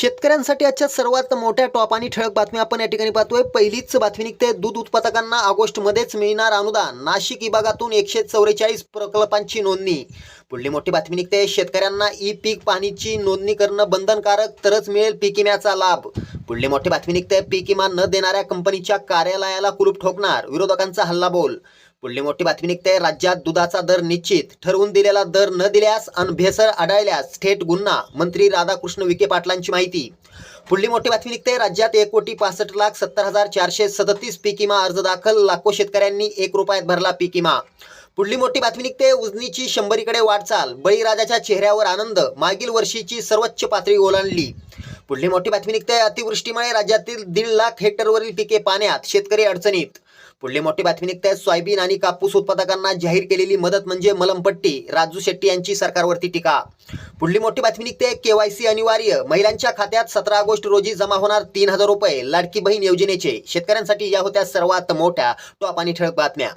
शेतकऱ्यांसाठी आजच्या सर्वात मोठ्या टॉप आणि ठळक बातम्या आपण या ठिकाणी पाहतोय. पहिलीच बातमी निघते. दूध उत्पादकांना ऑगस्टमध्येच मिळणार अनुदान. नाशिक विभागातून एकशे चौवेचाळीस प्रकल्पांची नोंदणी. पुढली मोठी बातमी निघते. शेतकऱ्यांना ई पीक पाणीची नोंदणी करणं बंधनकारक तरच मिळेल पीक विम्याचा लाभ. पुढली मोठी बातमी निघते. पीक विमा न देणाऱ्या कंपनीच्या कार्यालयाला कुलूप ठोकणार. विरोधकांचा हल्लाबोल पुढली मोठी बातमी निघते. राज्यात दुधाचा दर निश्चित ठरवून दिलेला दर न दिल्यास अन भेसळ आढळल्यास थेट गुन्हा. मंत्री राधाकृष्ण विखे पाटलांची माहिती. पुढली मोठी बातमी निघते. राज्यात एक कोटी पासष्ट लाख सत्तर हजार चारशे सदतीस पीक विमा अर्ज दाखल. लाखो शेतकऱ्यांनी एक रुपयात भरला पीक विमा. पुढली मोठी बातमी निघते. उजनीची शंभरीकडे वाटचाल. बळीराजाच्या चेहऱ्यावर आनंद. मागील वर्षीची सर्वोच्च पातळी ओलांडली. पुढली मोठी बातमी निघते. अतिवृष्टीमुळे राज्यातील दीड लाख हेक्टरवरील पिके पाण्यात. शेतकरी अडचणीत. पुढली मोठी बातमी निघते. सोयाबीन आणि कापूस उत्पादकांना जाहीर केलेली मदत म्हणजे मलमपट्टी. राजू शेट्टी यांची सरकारवरती टीका. पुढली मोठी बातमी निघते. केवायसी अनिवार्य. महिलांच्या खात्यात सतरा ऑगस्ट रोजी जमा होणार तीन हजार रुपये. लाडकी बहीण योजनेचे. शेतकऱ्यांसाठी या होत्या सर्वात मोठ्या टॉप आणि ठळक बातम्या.